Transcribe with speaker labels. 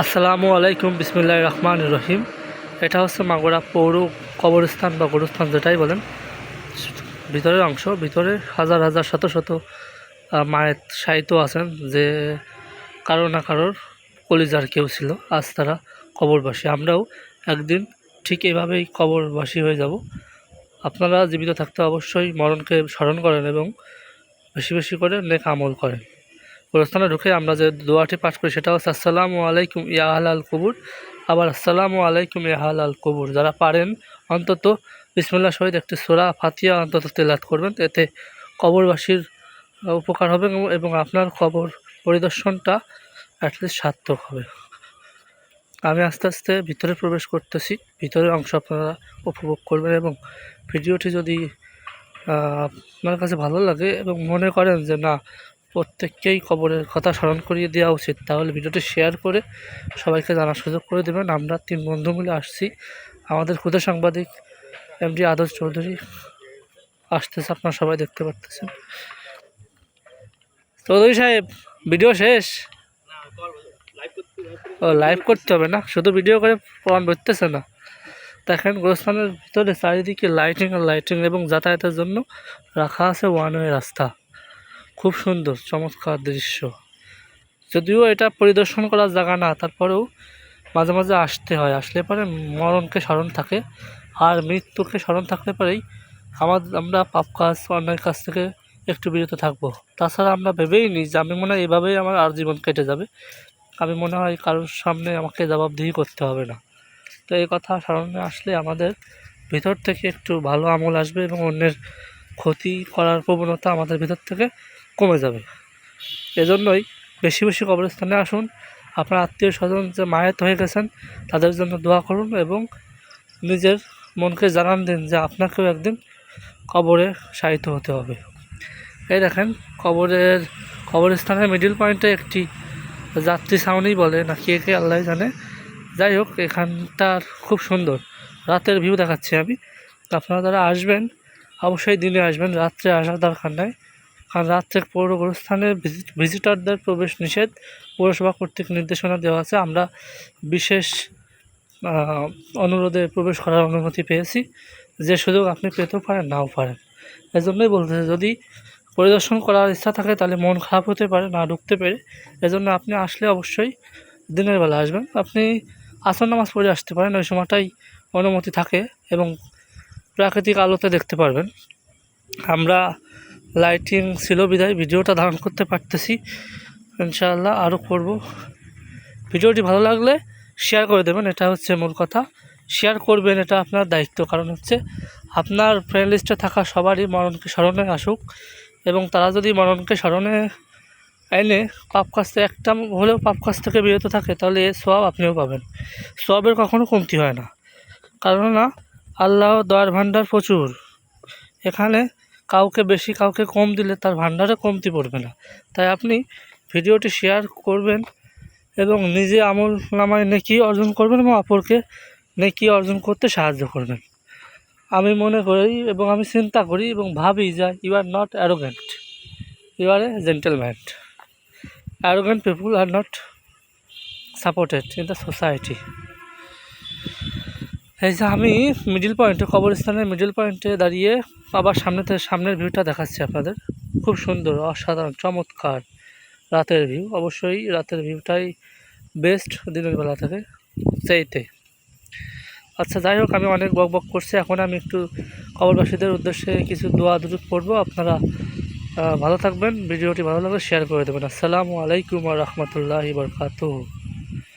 Speaker 1: আসসালামু আলাইকুম বিসমুল্লাহ রহমান রহিম। এটা হচ্ছে মাগুরা পৌর কবরস্থান বা গোরস্থান যেটাই বলেন। ভিতরের অংশ, ভিতরে হাজার হাজার শত শত মায়ের সাহিত্য আছেন যে কারও না কারোর কলিজার কেউ ছিল, আজ তারা কবরবাসী। আমরাও একদিন ঠিক এভাবেই কবরবাসী হয়ে যাব। আপনারা জীবিত থাকতে অবশ্যই মরণকে স্মরণ করেন এবং বেশি বেশি করে নেক আমল করেন। গোরস্থানে ঢুকে আমরা যে দোয়াটি পাঠ করি, সেটা হচ্ছে, আসসালামু আলাইকুম ইয়া আল কবুর। আবার, আসসালামু আলাইকুম ইয়া আল কবুর। যারা পারেন, অন্তত বিসমুল্লাহ শহীদ একটি সোরা ফাতিয়া অন্তত তেলাত করবেন, এতে কবরবাসীর উপকার হবে এবং- এবং আপনার কবর পরিদর্শনটা অ্যাটলিস্ট সার্থক হবে। আমি আস্তে আস্তে ভিতরে প্রবেশ করতেছি, ভিতরের অংশ আপনারা উপভোগ করবেন এবং ভিডিওটি যদি আপনার কাছে ভালো লাগে এবং মনে করেন যে, না প্রত্যেককেই খবরের কথা স্মরণ করিয়ে দেওয়া উচিত। তাহলে ভিডিওটি শেয়ার করে সবাইকে জানার সুযোগ করে দেবেন। আমরা তিন বন্ধু মিলে আসছি। আমাদের ক্ষুদে সাংবাদিক এমডি আদর্শ চৌধুরী আসতেছে, আপনারা সবাই দেখতে পারতেছেন। চৌধুরী সাহেব, ভিডিও শেষ? ও লাইভ করতে হবে না? শুধু ভিডিও করে প্রমাণ করতেছে না। দেখেন, গোরস্থানের ভিতরে চারিদিকে লাইটিং আর লাইটিং এবং যাতায়াতের জন্য রাখা আছে ওয়ান ওয়ে রাস্তা। খুব সুন্দর, চমৎকার দৃশ্য। যদিও এটা পরিদর্শন করার জায়গা না, তারপরেও মাঝে মাঝে আসতে হয়। আসলে পরে মরণকে স্মরণ থাকে, আর মৃত্যুকে স্মরণ থাকলে পরেই আমাদের আমরা পাপ কাজ, অন্যায় কাজ থেকে একটু বিরত থাকব। তাছাড়া আমরা ভেবেই নিই যে আমি মনে হয় এভাবেই আমার আর জীবন কেটে যাবে। আমি মনে হয় কারোর সামনে আমাকে জবাবদিহি করতে হবে না। তো এই কথা স্মরণে আসলে আমাদের ভিতর থেকে একটু ভালো আমল আসবে এবং অন্যের ক্ষতি করার প্রবণতা আমাদের ভিতর থেকে কমে যাবে। এজন্যই বেশি বেশি কবরস্থানে আসুন। আপনার আত্মীয় স্বজন যে মায়েত হয়ে গেছেন, তাদের জন্য দোয়া করুন এবং নিজের মনকে জানান দিন যে আপনাকেও একদিন কবরে শায়িত হতে হবে। এই দেখেন, কবরের কবরস্থানের মিডিল পয়েন্টে একটি যাত্রী সাউনি বলে, না কে কে আল্লাহ জানে। যাই হোক এখানটার খুব সুন্দর। রাতের ভিউ দেখাচ্ছি আমি। আপনারা যারা আসবেন, অবশ্যই দিনে আসবেন, রাত্রে আসার দরকার নাই। কারণ রাত্রে পৌর ভিজিট ভিজিটরদের প্রবেশ নিষেধ পৌরসভা কর্তৃক নির্দেশনা দেওয়া আছে। আমরা বিশেষ অনুরোধে প্রবেশ করার অনুমতি পেয়েছি। যে সুযোগ আপনি পেতেও পারেন, নাও পারেন। এই জন্যই বলতেছে যদি পরিদর্শন করার ইচ্ছা থাকে, তাহলে মন খারাপ হতে পারে, না ঢুকতে পেরে। এজন্য আপনি আসলে অবশ্যই দিনের বেলা আসবেন। আপনি আসর নামাজ পড়ে আসতে পারেন, ওই সময়টাই অনুমতি থাকে এবং প্রাকৃতিক আলোতে দেখতে পারবেন। আমরা লাইটিং ছিল বিদায় ভিডিওটা ধারণ করতে পারতেছি। ইনশাআল্লাহ আরও করব। ভিডিওটি ভালো লাগলে শেয়ার করে দেবেন, এটা হচ্ছে মূল কথা। শেয়ার করবেন, এটা আপনার দায়িত্ব। কারণ হচ্ছে আপনার ফ্রেন্ড লিস্টে থাকা সবারই মরণকে স্মরণে আসুক এবং তারা যদি মরণকে স্মরণে এনে পাপ কাজ থেকে একটা হলেও পাপ কাজ থেকে বিরত থাকে, তাহলে এ সব আপনিও পাবেন। সবের কখনো কমতি হয় না। কারণ না আল্লাহ দয়ার ভাণ্ডার প্রচুর। এখানে কাউকে বেশি, কাউকে কম দিলে তার ভাণ্ডারে কমতি পড়বে না। তাই আপনি ভিডিওটি শেয়ার করবেন এবং নিজে আমল নামায় নেকি অর্জন করবেন এবং অপরকে নেকি অর্জন করতে সাহায্য করবেন। আমি মনে করি এবং আমি চিন্তা করি এবং ভাবি যে you are not arrogant you are a gentleman arrogant people are not supported in the society এই যে আমি মিডিল পয়েন্টে কবরস্থানের মিডিল পয়েন্টে দাঁড়িয়ে আবার সামনে থেকে সামনের ভিউটা দেখাচ্ছি আপনাদের। খুব সুন্দর, অসাধারণ, চমৎকার রাতের ভিউ অবশ্যই রাতের ভিউটাই বেস্ট দিনের বেলা থেকে, সেইতে। আচ্ছা যাই হোক, আমি অনেক বক বক করছি। এখন আমি একটু কবরবাসীদের উদ্দেশ্যে কিছু দোয়া দুরুদ পড়ব। আপনারা ভালো থাকবেন। ভিডিওটি ভালো লাগলে শেয়ার করে দেবেন। আসসালামু আলাইকুম রহমতুল্লাহি বরকাতুহ।